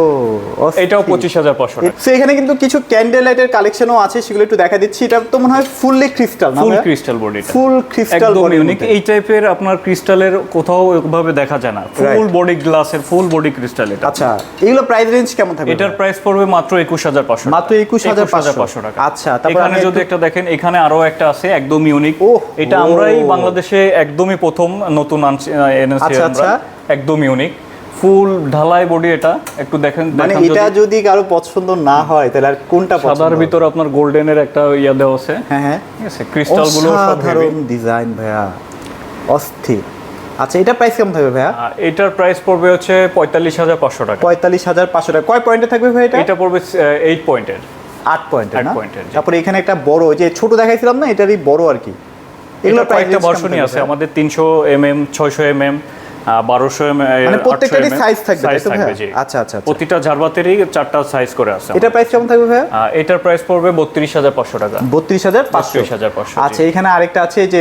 [SPEAKER 2] এটাও পঁচিশ হাজার পাঁচশো
[SPEAKER 1] সো এখানে কিন্তু কিছু ক্যান্ডেল লাইটের কালেকশনও আছে সেগুলো একটু দেখা দিচ্ছি। এটা তো মনে হয় ফুললি ক্রিস্টাল
[SPEAKER 2] ফুল ক্রিস্টাল বডিটা
[SPEAKER 1] ফুল ক্রিস্টাল
[SPEAKER 2] একদম ইউনিক এই টাইপের আপনার ক্রিস্টালের কোথাও ভাবে দেখা যায় না। ফুল বডি গ্লাসের ফুল বডি ক্রিস্টাল এটা।
[SPEAKER 1] আচ্ছা এগুলো প্রাইস রেঞ্জ কেমন থাকবে?
[SPEAKER 2] এটার প্রাইস পড়বে মাত্র একুশ হাজার পাঁচশো
[SPEAKER 1] মাত্র 21,500
[SPEAKER 2] টাকা।
[SPEAKER 1] আচ্ছা, তারপর
[SPEAKER 2] এখানে যদি
[SPEAKER 1] একটা
[SPEAKER 2] দেখেন এখানে আরও একটা আছে একদম ইউনিক
[SPEAKER 1] ওহ,
[SPEAKER 2] এটা
[SPEAKER 1] ও।
[SPEAKER 2] আমরাই বাংলাদেশে একদমই প্রথম নতুন আনছি এনেছি
[SPEAKER 1] আচ্ছা,
[SPEAKER 2] আমরা।
[SPEAKER 1] আচ্ছা।
[SPEAKER 2] একদম ইউনিক ফুল ঢালাই বডি এটা একটু দেখেন
[SPEAKER 1] মানে এটা
[SPEAKER 2] যদি।
[SPEAKER 1] কারও পছন্দ না হয় তাহলে আর কোনটা পছন্দ
[SPEAKER 2] সাদার ভিতর আপনার গোল্ডেনের একটা ইয়া দেওয়া আছে।
[SPEAKER 1] হ্যাঁ হ্যাঁ।
[SPEAKER 2] ঠিক আছে ক্রিস্টালগুলো heavy।
[SPEAKER 1] ডিজাইন ভাইয়া। অস্থির। আচ্ছা এটা প্রাইস কেমন থাকবে ভাইয়া?
[SPEAKER 2] এটার প্রাইস পড়বে হচ্ছে পঁয়তাল্লিশ হাজার পাঁচশো টাকা।
[SPEAKER 1] পঁয়তাল্লিশ হাজার পাঁচশো টাকা। কয় পয়েন্টে থাকবে ভাই এটা?
[SPEAKER 2] এটা পড়বে এইট পয়েন্টের
[SPEAKER 1] আট পয়েন্টের
[SPEAKER 2] আট
[SPEAKER 1] না। তারপরে এখানে একটা বড় যে ছোট দেখাইছিলাম না এটারই বড় আর কি।
[SPEAKER 2] এগুলো কয়েকটা ভার্সনই আছে। আমাদের তিনশো এম এম ছয়শো এম এম বারোশো এম
[SPEAKER 1] মানে প্রত্যেকটারই size থাকবে,
[SPEAKER 2] সাইজ থাকবে জি।
[SPEAKER 1] আচ্ছা, আচ্ছা, আচ্ছা।
[SPEAKER 2] প্রতিটা ঝাড়বাতেরই চারটা সাইজ করে আছে
[SPEAKER 1] এটা প্রাইস কেমন থাকবে
[SPEAKER 2] এটার প্রাইস পড়বে বত্রিশ হাজার পাঁচশো টাকা।
[SPEAKER 1] বত্রিশ হাজার পাঁচশো।
[SPEAKER 2] 32,500 জি।
[SPEAKER 1] আচ্ছা এখানে আরেকটা আছে যে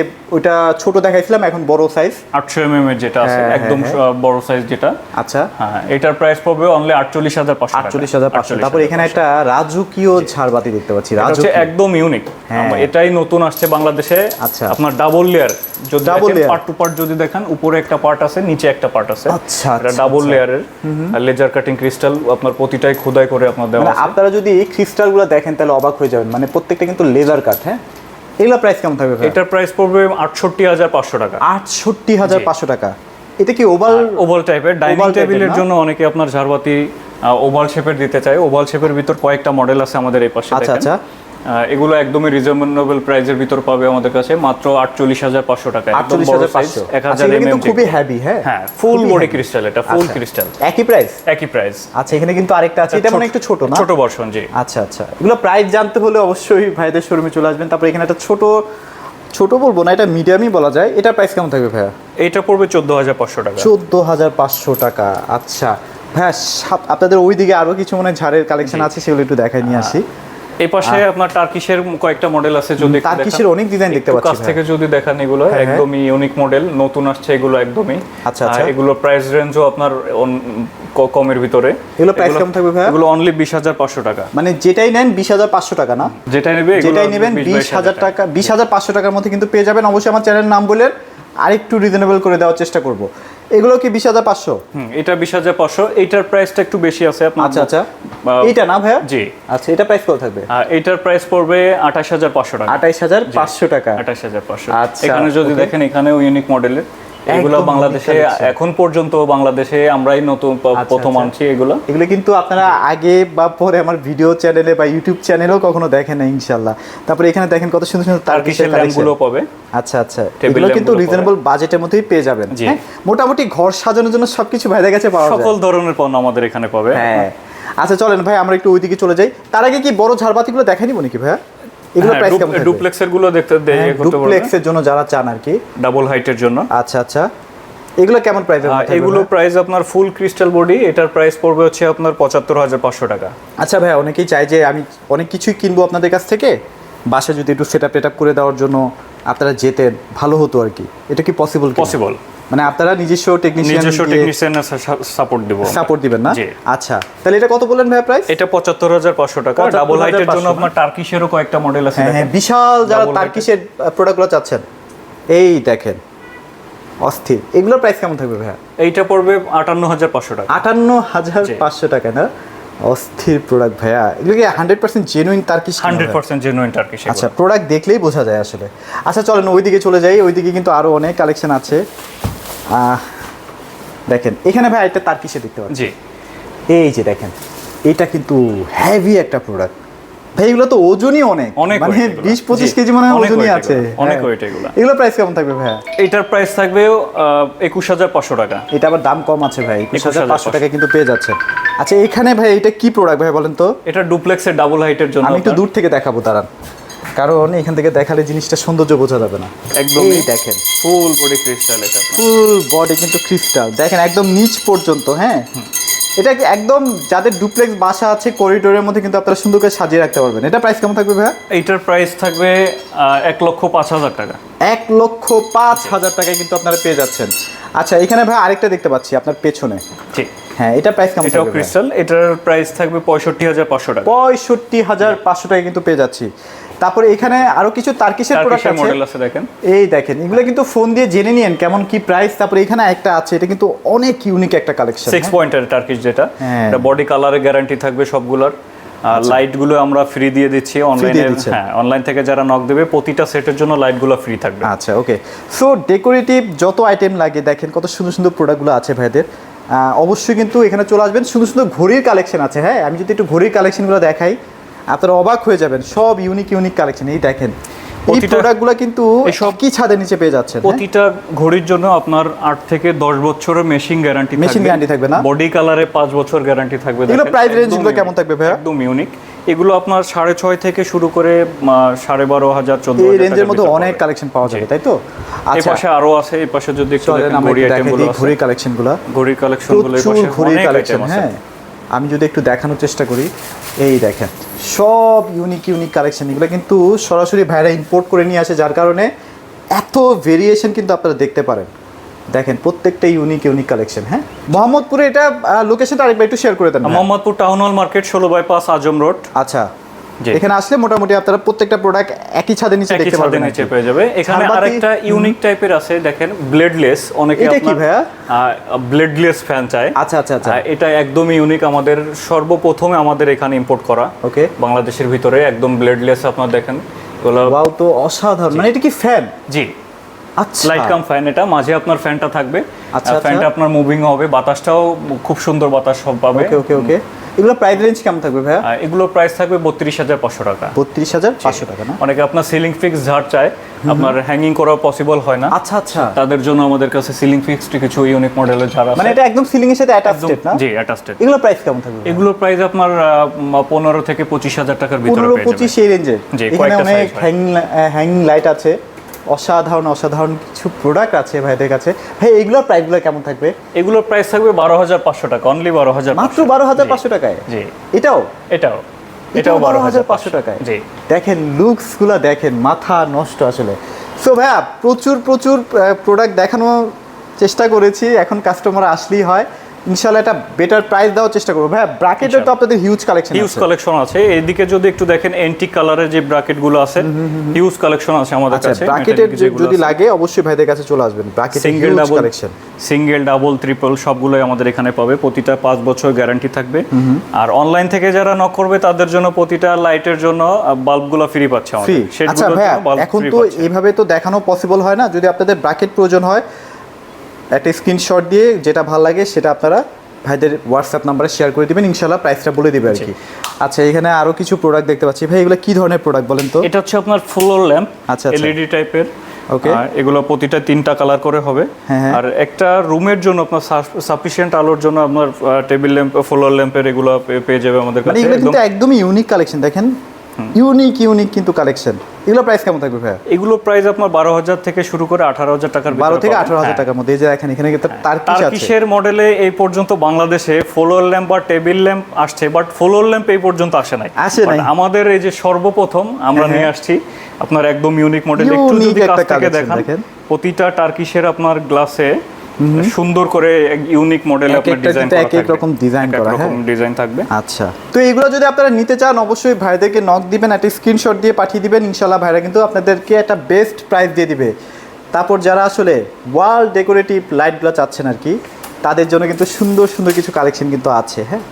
[SPEAKER 1] ছোট দেখাইছিলাম এখন বড় সাইজ
[SPEAKER 2] এর যেটা আছে
[SPEAKER 1] হ্যাঁ,
[SPEAKER 2] একদম
[SPEAKER 1] হ্যাঁ,
[SPEAKER 2] বড় সাইজ যেটা।
[SPEAKER 1] আচ্ছা।
[SPEAKER 2] হ্যাঁ এটার প্রাইস পড়বে অনলি আটচল্লিশ হাজার পাঁচশো
[SPEAKER 1] আটচল্লিশ হাজার পাঁচশো। তারপর এখানে একটা রাজকীয় ঝাড়বাতি দেখতে পাচ্ছি রাজকীয়।
[SPEAKER 2] একদম ইউনিক
[SPEAKER 1] হ্যাঁ।
[SPEAKER 2] এটাই নতুন আসছে বাংলাদেশে।
[SPEAKER 1] আচ্ছা।
[SPEAKER 2] আপনার ডাবল লেয়ার যদি দেখেন পার্ট টু পার্ট যদি দেখেন উপরে একটা পার্ট আছে নিচে একটা পার্ট আছে।
[SPEAKER 1] আচ্ছা,
[SPEAKER 2] এটা
[SPEAKER 1] আচ্ছা,
[SPEAKER 2] ডাবল লেয়ারের লেজার কাটিং ক্রিস্টাল আপনার প্রতিটাই খোদাই করে আপনার দেওয়া
[SPEAKER 1] মানে আপনারা যদি এই ক্রিস্টালগুলো দেখেন তাহলে অবাক হয়ে যাবেন। মানে প্রত্যেকটা কিন্তু লেজার কাট হ্যাঁ? এগুলো প্রাইস কেমন থাকবে
[SPEAKER 2] এটার প্রাইস পড়বে আটষট্টি হাজার পাঁচশো টাকা।
[SPEAKER 1] আটষট্টি হাজার পাঁচশো টাকা। এটা কি ওভাল
[SPEAKER 2] ওভাল টাইপের ডাইনিং টেবিলের জন্য অনেকে আপনার ঝাড়বাতি ওভাল শেপের দিতে চায়। ওভাল শেপের ভিতর কয়েকটা মডেল আছে আমাদের এই পাশে
[SPEAKER 1] আচ্ছা, আচ্ছা।
[SPEAKER 2] এগুলো একদমই রিজনেবল প্রাইসের ভিতর পাবে আমাদের কাছে মাত্র আটচল্লিশ হাজার পাঁচশো টাকা।
[SPEAKER 1] আটচল্লিশ হাজার পাঁচশো।
[SPEAKER 2] এক হাজার
[SPEAKER 1] কিন্তু
[SPEAKER 2] এমএম
[SPEAKER 1] খুবই হ্যাভি হ্যাঁ?
[SPEAKER 2] হ্যাঁ ফুল বডি ক্রিস্টাল এটা ফুল
[SPEAKER 1] আচ্ছা।
[SPEAKER 2] ক্রিস্টাল
[SPEAKER 1] একই প্রাইস
[SPEAKER 2] একই প্রাইস
[SPEAKER 1] আচ্ছা এখানে কিন্তু আরেকটা আছে এটা মনে একটু ছোট না?
[SPEAKER 2] ছোট ভার্সন জি।
[SPEAKER 1] আচ্ছা আচ্ছা। এগুলো প্রাইস জানতে হলে অবশ্যই ভাইদের শোরুমে চলে আসবেন। তারপর এখানে একটা ছোট ছোট বলব না এটা মিডিয়ামই বলা যায়। এটা প্রাইস কেমন থাকবে ভাইয়া?
[SPEAKER 2] এটা পড়বে চোদ্দ হাজার পাঁচশো টাকা।
[SPEAKER 1] চোদ্দ হাজার পাঁচশো টাকা আচ্ছা। সাপ- আপনাদের ওইদিকে আরও কিছু মনে ঝাড়ের কালেকশন আছে সেগুলো একটু দেখাই নিয়ে আসি।
[SPEAKER 2] এই পাশে আপনার টার্কিশের কয়েকটা মডেল আছে যদি।
[SPEAKER 1] কিসের অনেক ডিজাইন দেখতে পাচ্ছি
[SPEAKER 2] কাছ থেকে যদি দেখান এগুলো
[SPEAKER 1] হ্যাঁ, হ্যাঁ।
[SPEAKER 2] একদমই ইউনিক মডেল নতুন আসছে এগুলো একদমই
[SPEAKER 1] আচ্ছা, আচ্ছা।
[SPEAKER 2] এগুলো প্রাইস রেঞ্জও আপনার কমের ভিতরে
[SPEAKER 1] এগুলো price কেমন থাকবে ভাইয়া?
[SPEAKER 2] এগুলো অনলি বিশ হাজার পাঁচশো টাকা
[SPEAKER 1] মানে যেটাই নেন বিশ হাজার পাঁচশো টাকা না
[SPEAKER 2] যেটাই নেবে
[SPEAKER 1] যেটাই নেবেন
[SPEAKER 2] 20
[SPEAKER 1] বিশ হাজার টাকা বিশ হাজার পাঁচশো টাকার মধ্যে কিন্তু পেয়ে যাবেন অবশ্যই আমার চ্যানেলের নাম বলে আরেকটু রিজনেবল করে দেওয়ার চেষ্টা করব এগুলো কি বিশ হাজার পাঁচশো?
[SPEAKER 2] হুম, এটা বিশ হাজার পাঁচশো। এইটার প্রাইসটা একটু বেশি আছে আপনার
[SPEAKER 1] আচ্ছা আচ্ছা। এটা না ভাইয়া?
[SPEAKER 2] জি।
[SPEAKER 1] আচ্ছা এটা প্রাইস কত থাকবে?
[SPEAKER 2] এটার এইটার প্রাইস পড়বে আঠাশ হাজার পাঁচশো টাকা।
[SPEAKER 1] আঠাশ হাজার পাঁচশো টাকা।
[SPEAKER 2] আঠাশ হাজার পাঁচশো।
[SPEAKER 1] আচ্ছা,
[SPEAKER 2] এখানে যদি দেখেন এখানেও ইউনিক মডেলের এগুলো বাংলাদেশে এখন পর্যন্ত বাংলাদেশে আমরাই নতুন
[SPEAKER 1] আচ্ছা,
[SPEAKER 2] প্রথম
[SPEAKER 1] আচ্ছা।
[SPEAKER 2] আনছি এগুলো।
[SPEAKER 1] এগুলো কিন্তু আপনারা আগে বা পরে আমার ভিডিও চ্যানেলে বা ইউটিউব চ্যানেলেও কখনো দেখেন না ইনশাল্লাহ। তারপরে এখানে দেখেন কত সুন্দর সুন্দর
[SPEAKER 2] টার্কিশের
[SPEAKER 1] তার্কিশের
[SPEAKER 2] ল্যাম্পগুলো পাবে।
[SPEAKER 1] আচ্ছা আচ্ছা। এগুলো কিন্তু রিজনেবল বাজেটের মধ্যেই পেয়ে যাবেন। হ্যাঁ? মোটামুটি ঘর সাজানোর জন্য সবকিছু ভাইদের কাছে পাওয়া যায়।
[SPEAKER 2] সকল ধরনের পণ্য আমাদের এখানে পাবে।
[SPEAKER 1] হ্যাঁ। আচ্ছা চলেন ভাই আমরা একটু ওইদিকে চলে যাই। তার আগে কি বড় ঝাড়বাতিগুলো দেখাই নিব নাকি ভাইয়া? এগুলো প্রাইস কেমন থাকবে?
[SPEAKER 2] ডুপ্লেক্সেরগুলো দেখতে পারবেন
[SPEAKER 1] ডুপ্লেক্সের জন্য যারা চান আর কি।
[SPEAKER 2] ডাবল হাইটের জন্য।
[SPEAKER 1] আচ্ছা আচ্ছা। এগুলো কেমন প্রাইস
[SPEAKER 2] আহ, এগুলো প্রাইস আপনার ফুল ক্রিস্টাল বডি এটার প্রাইস পড়বে হচ্ছে আপনার পঁচাত্তর হাজার পাঁচশো টাকা।
[SPEAKER 1] আচ্ছা ভাই অনেকেই চায় যে আমি অনেক কিছুই কিনবো আপনাদের কাছ থেকে। বাসা যদি একটু সেট আপ করে দেওয়ার জন্য আপনারা যেতেন ভালো হতো আর কি। এটা কি পসিবল
[SPEAKER 2] পসিবল
[SPEAKER 1] মানে আপনারা নিজস্ব টেকনিশিয়ান
[SPEAKER 2] নিজস্ব সাপোর্ট দিব।
[SPEAKER 1] সাপোর্ট দিবেন না? আচ্ছা তাহলে এটা কত বললেন ভাই প্রাইস
[SPEAKER 2] এটা পঁচাত্তর হাজার পাঁচশো টাকা ডাবল হাইটের জন্য? আপনার টার্কিশেরও কয়েকটা মডেল আছে
[SPEAKER 1] হ্যাঁ হ্যাঁ বিশাল যারা তার্কিশের প্রোডাক্টগুলো চাচ্ছেন। এই দেখেন অস্থির। এগুলোর প্রাইস কেমন থাকবে ভাইয়া?
[SPEAKER 2] এইটা পড়বে আটান্ন হাজার পাঁচশো টাকা।
[SPEAKER 1] আটান্ন হাজার। পাঁচশো টাকা না? অস্থির প্রোডাক্ট ভাইয়া। এগুলো কি hundred percent genuine Turkish
[SPEAKER 2] hundred percent genuine Turkish
[SPEAKER 1] আচ্ছা প্রোডাক্ট দেখলেই বোঝা যায় আসলে। আচ্ছা চলেন ওইদিকে চলে যাই। ওইদিকে কিন্তু আরও অনেক কালেকশন আছে। দেখেন এখানে ভাই একটা তার কিসে দেখতে পাচ্ছি
[SPEAKER 2] জি।
[SPEAKER 1] এই যে দেখেন এটা কিন্তু হেভি একটা প্রোডাক্ট ভাই এগুলো তো ওজনই অনেক।
[SPEAKER 2] অনেক
[SPEAKER 1] মানে বিশ পঁচিশ কেজি মনে হয় ওজনই আছে।
[SPEAKER 2] অনেক
[SPEAKER 1] হ্যাঁ।
[SPEAKER 2] weight এগুলো।
[SPEAKER 1] এগুলো প্রাইস কেমন থাকবে ভাইয়া
[SPEAKER 2] এটার প্রাইস থাকবে একুশ হাজার পাঁচশো টাকা।
[SPEAKER 1] এটা আবার দাম কম আছে ভাই একুশ হাজার পাঁচশো টাকা কিন্তু পেয়ে যাচ্ছে আচ্ছা এখানে ভাই এটা কি প্রোডাক্ট ভাই বলেন তো?
[SPEAKER 2] এটা ডুপ্লেক্সের ডাবল হাইটের জন্য
[SPEAKER 1] আমি একটু দূর থেকে দেখাবো দাঁড়ান। কারণ এখান থেকে দেখালে জিনিসটা সৌন্দর্য বোঝা যাবে না।
[SPEAKER 2] একদমই।
[SPEAKER 1] দেখেন।
[SPEAKER 2] ফুল বডি ক্রিস্টাল এটা।
[SPEAKER 1] ফুল বডি কিন্তু ক্রিস্টাল দেখেন একদম নিচ পর্যন্ত হ্যাঁ? এটা কি একদম যাদের ডুপ্লেক্স বাসা আছে করিডোরের মধ্যে কিন্তু আপনারা সুন্দর করে সাজিয়ে রাখতে পারবেন। এটা প্রাইস কেমন থাকবে ভাইয়া?
[SPEAKER 2] এইটার প্রাইস থাকবে এক লক্ষ পাঁচ হাজার টাকা।
[SPEAKER 1] এক লক্ষ পাঁচ হাজার টাকায় কিন্তু আপনারা পেয়ে যাচ্ছেন। আচ্ছা এখানে ভাই আরেকটা দেখতে পাচ্ছি আপনার পেছনে।
[SPEAKER 2] ঠিক।
[SPEAKER 1] হ্যাঁ এটা প্রাইস কেমন
[SPEAKER 2] এটাও ক্রিস্টাল এটার প্রাইস থাকবে পঁয়ষট্টি হাজার পাঁচশো টাকা।
[SPEAKER 1] পঁয়ষট্টি হাজার পাঁচশো টাকায় কিন্তু পেয়ে যাচ্ছি। তারপরে এখানে আরও কিছু তার্কিসের প্রোডাক্ট আছে।
[SPEAKER 2] মডেল আছে দেখেন।
[SPEAKER 1] এই দেখেন এগুলো কিন্তু ফোন দিয়ে জেনে নিন কেমন কি প্রাইস তারপরে এখানে একটা আছে এটা কিন্তু অনেক ইউনিক একটা কালেকশন
[SPEAKER 2] সিক্স পয়েন্টের টার্কিশ যেটা।
[SPEAKER 1] হ্যাঁ।
[SPEAKER 2] এটা বডি কালারের গ্যারান্টি থাকবে সবগুলোর। আর লাইটগুলো আমরা ফ্রি দিয়ে দিচ্ছি অনলাইনে হ্যাঁ অনলাইন থেকে যারা নক দেবে প্রতিটা সেটের জন্য লাইটগুলো ফ্রি থাকবে।
[SPEAKER 1] আচ্ছা ওকে সো ডেকোরেটিভ যত আইটেম লাগে দেখেন কত সুন্দর সুন্দর প্রোডাক্টগুলো আছে ভাইদের। অবশ্যই কিন্তু এখানে চলে আসবেন। সুন্দর সুন্দর ঘড়ির কালেকশন আছে হ্যাঁ? আমি যদি একটু ঘড়ির কালেকশনগুলো দেখাই আপনারা অবাক হয়ে যাবেন সব ইউনিক ইউনিক কালেকশন এই দেখেন। এই প্রোডাক্টগুলো কিন্তু
[SPEAKER 2] এসব-
[SPEAKER 1] কি ছাদের নিচে পেয়ে যাচ্ছেন হ্যাঁ?
[SPEAKER 2] প্রতিটা ঘড়ির জন্য আপনার আট থেকে দশ বছরের মেশিং গ্যারান্টি
[SPEAKER 1] Machine guarantee থাকবে না?
[SPEAKER 2] বডি কালারে পাঁচ বছর গ্যারান্টি থাকবে
[SPEAKER 1] এগুলো
[SPEAKER 2] দেখেন,
[SPEAKER 1] price range একদমগুলো কেমন থাকবে ভাইয়া?
[SPEAKER 2] একদম ইউনিক এগুলো আপনার সাড়ে ছয় থেকে শুরু করে সাড়ে বারো হাজার চোদ্দ
[SPEAKER 1] এই রেঞ্জের মধ্যে অনেক কালেকশন পাওয়া যাবে তাই তো?
[SPEAKER 2] এই
[SPEAKER 1] আচ্ছা।
[SPEAKER 2] পাশে আরও আছে এই পাশে যদি একটু দেখেন ঘড়ি আইটেমগুলো আছে।
[SPEAKER 1] ঘড়ির কালেকশনগুলো
[SPEAKER 2] ঘড়ির কালেকশনগুলো এই পাশে
[SPEAKER 1] ঘড়ির
[SPEAKER 2] অনেক
[SPEAKER 1] কালেকশন হ্যাঁ। আমি যদি একটু দেখানোর চেষ্টা করি এই দেখেন। সব ইউনিক ইউনিক কালেকশন এগুলো কিন্তু সরাসরি ভাইরা ইম্পোর্ট করে নিয়ে আসে যার কারণে এত ভেরিয়েশন কিন্তু আপনারা দেখতে পারেন দেখেন প্রত্যেকটা ইউনিক ইউনিক কালেকশন হ্যাঁ মোহাম্মদপুরে এটা লোকেশনটা আরেকবার একটু শেয়ার করে দেন।
[SPEAKER 2] মোহাম্মদপুর টাউন হল মার্কেট ষোলো বাইপাস আজম রোড
[SPEAKER 1] আচ্ছা। এখানে আসলে মোটামুটি আপনারা প্রত্যেকটা প্রোডাক্ট একই ছাদের নিচে দেখতে পারবেন
[SPEAKER 2] নিচে পেয়ে যাবে। এখানে আরেকটা ইউনিক টাইপের আছে দেখেন ব্লেডলেস অনেকে
[SPEAKER 1] এটা কি ভাইয়া?
[SPEAKER 2] ব্লেডলেস ফ্যান চাই
[SPEAKER 1] আচ্ছা আচ্ছা আচ্ছা।
[SPEAKER 2] এটা একদমই ইউনিক আমাদের সর্বপ্রথমে আমাদের এখানে ইম্পোর্ট করা।
[SPEAKER 1] ওকে
[SPEAKER 2] বাংলাদেশের ভিতরে একদম ব্লেডলেস আপনারা দেখেন।
[SPEAKER 1] ওয়াও তো অসাধারণ। মানে এটা কি ফ্যান
[SPEAKER 2] জি। লাইট কাম ফ্যান এটা মাঝে আপনার ফ্যানটা থাকবে।
[SPEAKER 1] আচ্ছা,
[SPEAKER 2] ফ্যানটা
[SPEAKER 1] আচ্ছা।
[SPEAKER 2] আপনার মুভিং হবে বাতাসটাও খুব সুন্দর বাতাস পাবে।
[SPEAKER 1] ওকে ওকে ওকে এগুলো প্রাইস রেঞ্জ কেমন থাকবে ভাইয়া?
[SPEAKER 2] এগুলো প্রাইস থাকবে বত্রিশ হাজার পাঁচশো টাকা।
[SPEAKER 1] বত্রিশ হাজার পাঁচশো টাকা না?
[SPEAKER 2] অনেকে আপনার সিলিং ফিক্স ঝাড় চায় আপনার হ্যাঙ্গিং করা পসিবল হয় না।
[SPEAKER 1] আচ্ছা আচ্ছা।
[SPEAKER 2] তাদের জন্য আমাদের কাছে সিলিং ফিক্সড কিছু ইউনিক মডেলের ঝাড় আছে।
[SPEAKER 1] মানে এটা একদম সিলিং এর সাথে অ্যাটাচড না?
[SPEAKER 2] জি অ্যাটাচড
[SPEAKER 1] এগুলো প্রাইস কেমন থাকবে
[SPEAKER 2] এগুলোর প্রাইস আপনার পনেরো থেকে পঁচিশ হাজার টাকার ভিতরে পেয়ে যাবেন।
[SPEAKER 1] এই রেঞ্জের
[SPEAKER 2] জি, কয়েকটা হয়।
[SPEAKER 1] হ্যাঙ্গিং হ্যাঙ্গিং লাইট আছে। অসাধারণ অসাধারণ কিছু প্রোডাক্ট আছে ভাইদের কাছে। ভাই এগুলোর প্রাইসগুলো কেমন থাকবে?
[SPEAKER 2] এগুলোর প্রাইস থাকবে বারো হাজার পাঁচশো টাকা অনলি বারো হাজার
[SPEAKER 1] মাত্র বারো হাজার পাঁচশো টাকায়?
[SPEAKER 2] জি।
[SPEAKER 1] এটাও?
[SPEAKER 2] এটাও।
[SPEAKER 1] এটাও বারো হাজার পাঁচশো টাকায়?
[SPEAKER 2] জি।
[SPEAKER 1] দেখেন লুকসগুলো দেখেন মাথা নষ্ট আসলে। সো ভাইয়া প্রচুর প্রচুর প্রোডাক্ট দেখানোর চেষ্টা করেছি। এখন কাস্টমার আসলেই হয়। ইনশাল্লাহ একটা বেটার প্রাইস দেওয়ার চেষ্টা করব। তো আপনাদের হিউজ কালেকশন
[SPEAKER 2] হিউজ কালেকশন আছে। এইদিকে যদি একটু দেখেন এন্টিক কালারের যে ব্র্যাকেট আছে হিউজ কালেকশন আছে আমাদের
[SPEAKER 1] আচ্ছা
[SPEAKER 2] কাছে
[SPEAKER 1] যদি লাগে অবশ্যই ভাইদের কাছে চলে আসবেন।
[SPEAKER 2] Single double
[SPEAKER 1] collection
[SPEAKER 2] single double triple সবগুলোই আমাদের এখানে পাবে। প্রতিটা পাঁচ বছর গ্যারান্টি থাকবে। আর অনলাইন থেকে যারা নক করবে তাদের জন্য প্রতিটা লাইটের জন্য বাল্বগুলো ফ্রি পাচ্ছে
[SPEAKER 1] আচ্ছা
[SPEAKER 2] bulb
[SPEAKER 1] এখন তো এইভাবে তো দেখানো পসিবল হয় না। যদি আপনাদের ব্রাকেট প্রয়োজন হয় একটা স্ক্রিনশট দিয়ে যেটা ভালো লাগে সেটা আপনারা ভাইদের হোয়াটসঅ্যাপ নাম্বারে শেয়ার করে দিবেন ইনশাল্লাহ প্রাইসটা বলে দিবে আর কি। আচ্ছা এখানে আরও কিছু প্রোডাক্ট দেখতে পাচ্ছি। ভাই এগুলো কি ধরনের প্রোডাক্ট বলেন তো?
[SPEAKER 2] এটা হচ্ছে আপনার ফ্লোর ল্যাম্প
[SPEAKER 1] আচ্ছা।
[SPEAKER 2] এলইডি টাইপের
[SPEAKER 1] Okay.
[SPEAKER 2] এগুলো প্রতিটা তিনটা কালার করে হবে।
[SPEAKER 1] হ্যাঁ, হ্যাঁ।
[SPEAKER 2] আর একটা রুমের জন্য আপনার সাফিসিয়েন্ট আলোর জন্য আপনার টেবিল ল্যাম্প ফ্লোর ল্যাম্পের এগুলো পেয়ে যাবে আমাদের
[SPEAKER 1] মানে
[SPEAKER 2] কাছে। একদম
[SPEAKER 1] একদমই ইউনিক কালেকশন দেখেন। ইউনিক ইউনিক কিন্তু কালেকশন এগুলো প্রাইস কেমন থাকবে ভাইয়া?
[SPEAKER 2] এগুলো প্রাইস আপনার বারো হাজার থেকে শুরু করে আঠারো হাজার টাকার
[SPEAKER 1] বারো থেকে। আঠারো হাজার
[SPEAKER 2] হ্যাঁ।
[SPEAKER 1] টাকার মধ্যে। এই যে এখানে কিন্তু তার কিস আছে।
[SPEAKER 2] টার্কিশের মডেলে এই পর্যন্ত বাংলাদেশে ফ্লোর ল্যাম্প বা টেবিল ল্যাম্প আসছে বাট ফ্লোর ল্যাম্প এই পর্যন্ত আসে নাই।
[SPEAKER 1] আসে নাই।
[SPEAKER 2] আমাদের এই যে সর্বপ্রথম আমরা
[SPEAKER 1] হ্যাঁ,
[SPEAKER 2] নিয়ে আসছি আপনার একদম ইউনিক মডেল একটু যদি কাছ থেকে দেখেন। প্রতিটা টার্কিশের আপনার গ্লাসে সুন্দর করে ইউনিক মডেল আপনার ডিজাইন করা
[SPEAKER 1] এক এক রকম
[SPEAKER 2] এক
[SPEAKER 1] করা,
[SPEAKER 2] রকম
[SPEAKER 1] হ্যাঁ।
[SPEAKER 2] ডিজাইন থাকবে।
[SPEAKER 1] আচ্ছা। তো এগুলো যদি আপনারা নিতে চান অবশ্যই ভাইদেরকে নক দিবেন একটা স্ক্রিনশট দিয়ে পাঠিয়ে দিবেন। ইনশাল্লাহ ভাইরা কিন্তু আপনাদেরকে একটা বেস্ট প্রাইস দিয়ে দিবে। তারপর যারা আসলে ওয়াল ডেকোরেটিভ লাইটগুলো চাচ্ছেন আর কি তাদের জন্য কিন্তু সুন্দর সুন্দর কিছু কালেকশন কিন্তু আছে হ্যাঁ।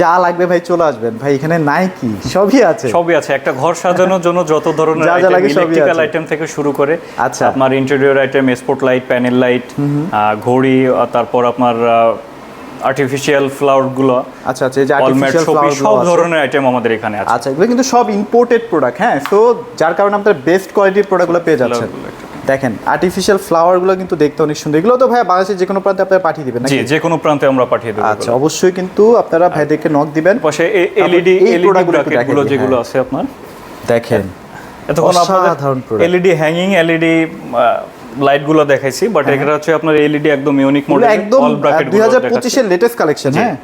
[SPEAKER 1] যা লাগবে ভাই চলে আসবেন। ভাই এখানে নাই কি সবই আছে।
[SPEAKER 2] সবই আছে। একটা ঘর সাজানোর জন্য যত ধরনের
[SPEAKER 1] যা যা লাগে সবই
[SPEAKER 2] ইলেকট্রিক্যাল
[SPEAKER 1] আছে।
[SPEAKER 2] আইটেম থেকে শুরু করে
[SPEAKER 1] আচ্ছা।
[SPEAKER 2] আপনার interior item spot light panel light ঘড়ি তারপর আপনার আর্টিফিশিয়াল ফ্লাওয়ারগুলো
[SPEAKER 1] আচ্ছা আচ্ছা এই যে আর্টিফিশিয়াল ফ্লাওয়ার
[SPEAKER 2] সব ধরনের আইটেম আমাদের এখানে আছে।
[SPEAKER 1] আচ্ছা এগুলো কিন্তু সব ইম্পোর্টেড প্রোডাক্ট হ্যাঁ? সো যার কারণে আপনার বেস্ট কোয়ালিটির প্রোডাক্টগুলো পেয়ে যাচ্ছেন। দেখেন আর্টিফিশিয়াল ফ্লাওয়ারগুলো কিন্তু দেখতে অনেক সুন্দর। এগুলো তো ভাই বাংলাদেশের যে কোনো প্রান্তে আপনারা পাঠিয়ে দিবেন
[SPEAKER 2] জি যে কোনো প্রান্তে আমরা পাঠিয়ে দেবো
[SPEAKER 1] আচ্ছা অবশ্যই কিন্তু আপনারা ভাইদেরকে নক দিবেন।
[SPEAKER 2] পাশে এলইডি এলইডি
[SPEAKER 1] গুলো
[SPEAKER 2] যেগুলো
[SPEAKER 1] হ্যাঁ।
[SPEAKER 2] আছে আপনার।
[SPEAKER 1] দেখেন
[SPEAKER 2] এতক্ষণ
[SPEAKER 1] অসাধারণ।
[SPEAKER 2] এলইডি হ্যাঙ্গিং এলইডি লাইটগুলো দেখাইছি বাট এটা হচ্ছে আপনার এলইডি একদম ইউনিক মডেল
[SPEAKER 1] একদম
[SPEAKER 2] অল ব্র্যাকেট
[SPEAKER 1] দুই হাজার পঁচিশের লেটেস্ট কালেকশন হ্যাঁ।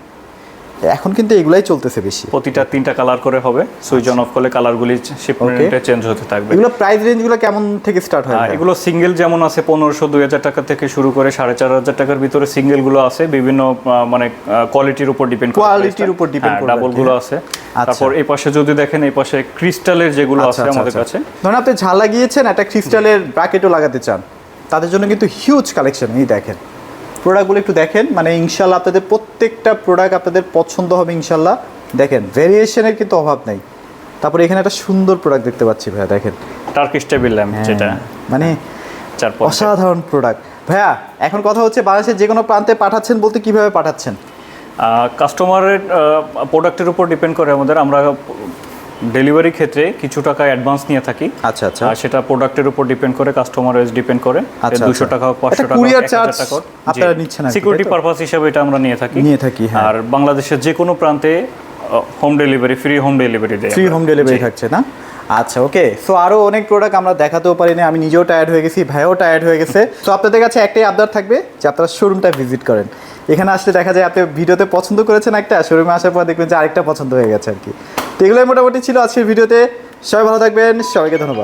[SPEAKER 1] এখন কিন্তু এগুলাই চলতেছে বেশি।
[SPEAKER 2] প্রতিটা তিনটা কালার করে হবে সুইচ অন অফ করলে কালারগুলি শিপমেন্টে চেঞ্জ হতে থাকবে।
[SPEAKER 1] এগুলো প্রাইস রেঞ্জগুলো কেমন থেকে স্টার্ট হয়
[SPEAKER 2] এগুলো সিঙ্গেল যেমন আছে পনেরোশো দুই হাজার টাকা থেকে শুরু করে সাড়ে চার হাজার টাকার ভিতরে সিঙ্গেলগুলো আছে বিভিন্ন মানে কোয়ালিটির উপর ডিপেন্ড
[SPEAKER 1] Quality-র উপর ডিপেন্ড করবে
[SPEAKER 2] ডাবলগুলো
[SPEAKER 1] হ্যাঁ।
[SPEAKER 2] আছে।
[SPEAKER 1] আচ্ছা।
[SPEAKER 2] তারপর এই পাশে যদি দেখেন এই পাশে ক্রিস্টালের যেগুলো
[SPEAKER 1] আচ্ছা,
[SPEAKER 2] আছে
[SPEAKER 1] আচ্ছা,
[SPEAKER 2] আমাদের। কাছে।
[SPEAKER 1] ধরুন আপনি ঝাল লাগিয়েছেন একটা ক্রিস্টালের ব্র্যাকেটও লাগাতে চান। তাদের জন্য কিন্তু হিউজ কালেকশন এই দেখেন। প্রোডাক্টগুলো একটু দেখেন। মানে ইনশাল্লাহ আপনাদের প্রত্যেকটা প্রোডাক্ট আপনাদের পছন্দ হবে ইনশাল্লাহ। দেখেন ভেরিয়েশনের কিন্তু অভাব নেই। তারপরে এখানে একটা সুন্দর প্রোডাক্ট দেখতে পাচ্ছি ভাইয়া দেখেন।
[SPEAKER 2] টার্কিশ টেবিল ল্যাম্প যেটা।
[SPEAKER 1] হ্যাঁ, মানে অসাধারণ প্রোডাক্ট। ভাইয়া এখন কথা হচ্ছে বাংলাদেশের যে কোনো প্রান্তে পাঠাচ্ছেন বলতে কীভাবে পাঠাচ্ছেন?
[SPEAKER 2] কাস্টমারের প্রোডাক্টের উপর ডিপেন্ড করে আমাদের। আমরা ডেলিভারি ক্ষেত্রে কিছু টাকা অ্যাডভান্স নিয়ে থাকি।
[SPEAKER 1] আচ্ছা আচ্ছা।
[SPEAKER 2] আর সেটা প্রোডাক্টের উপর ডিপেন্ড করে কাস্টমার ওয়াইজ ডিপেন্ড করে।
[SPEAKER 1] আচ্ছা,
[SPEAKER 2] দুশো
[SPEAKER 1] আচ্ছা।
[SPEAKER 2] টাকা হোক পাঁচশো
[SPEAKER 1] একটা
[SPEAKER 2] টাকা
[SPEAKER 1] courier charge আপনারা নিচ্ছেন
[SPEAKER 2] সিকিউরিটি পারপাস হিসাবে এটা আমরা নিয়ে থাকি।
[SPEAKER 1] নিয়ে থাকি, হ্যাঁ।
[SPEAKER 2] আর বাংলাদেশের যে কোনো প্রান্তে home delivery free home delivery দেয়
[SPEAKER 1] ফ্রি হোম ডেলিভারি থাকছে না? আচ্ছা ওকে সো আরও অনেক প্রোডাক্ট আমরা দেখাতেও পারি না আমি নিজেও টায়ার্ড হয়ে গেছি, ভাইও টায়ার্ড হয়ে গেছে। তো আপনাদের কাছে একটাই আবদার থাকবে যে আপনারা শোরুমটা ভিজিট করেন। এখানে আসলে দেখা যায় আপনি ভিডিওতে পছন্দ করেছেন একটা শোরুমে আসার পর দেখবেন যে আরেকটা পছন্দ হয়ে গেছে আর কি। তো এগুলোই মোটামুটি ছিল আজকের ভিডিওতে। সবাই ভালো থাকবেন, সবাইকে ধন্যবাদ।